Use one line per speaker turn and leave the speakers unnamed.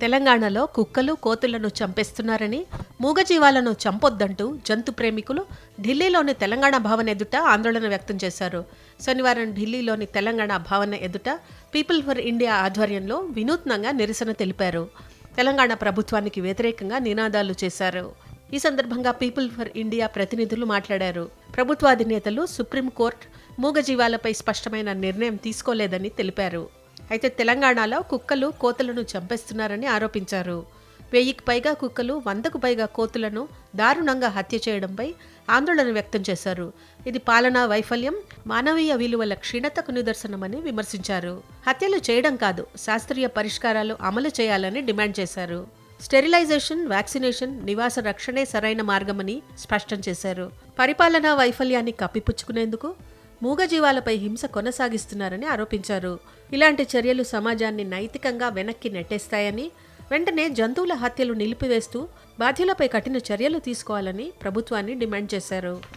తెలంగాణలో కుక్కలు కోతులను చంపేస్తున్నారని మూగజీవాలను చంపొద్దంటూ జంతు ప్రేమికులు ఢిల్లీలోని తెలంగాణ భవన్ ఎదుట ఆందోళన వ్యక్తం చేశారు. శనివారం ఢిల్లీలోని తెలంగాణ భవన్ ఎదుట పీపుల్ ఫర్ ఇండియా ఆధ్వర్యంలో వినూత్నంగా నిరసన తెలిపారు. తెలంగాణ ప్రభుత్వానికి వ్యతిరేకంగా నినాదాలు చేశారు. ఈ సందర్భంగా పీపుల్ ఫర్ ఇండియా ప్రతినిధులు మాట్లాడారు. ప్రభుత్వాధినేతలు సుప్రీంకోర్టు మూగజీవాలపై స్పష్టమైన నిర్ణయం తీసుకోలేదని తెలిపారు. అయితే తెలంగాణలో కుక్కలు కోతులను చంపేస్తున్నారని ఆరోపించారు. వెయ్యికి పైగా కుక్కలు వందకు పైగా కోతులను దారుణంగా హత్య చేయడంపై ఆందోళన వ్యక్తం చేశారు. ఇది పాలనా వైఫల్యం మానవీయ విలువల క్షీణతకు నిదర్శనమని విమర్శించారు. హత్యలు చేయడం కాదు శాస్త్రీయ పరిష్కారాలు అమలు చేయాలని డిమాండ్ చేశారు. స్టెరిలైజేషన్ వ్యాక్సినేషన్ నివాస రక్షణే సరైన మార్గమని స్పష్టం చేశారు. పరిపాలనా వైఫల్యాన్ని కప్పిపుచ్చుకునేందుకు మూగజీవాలపై హింస కొనసాగిస్తున్నారని ఆరోపించారు. ఇలాంటి చర్యలు సమాజాన్ని నైతికంగా వెనక్కి నెట్టేస్తాయని వెంటనే జంతువుల హత్యలు నిలిపివేస్తూ బాధ్యులపై కఠిన చర్యలు తీసుకోవాలని ప్రభుత్వాన్ని డిమాండ్ చేశారు.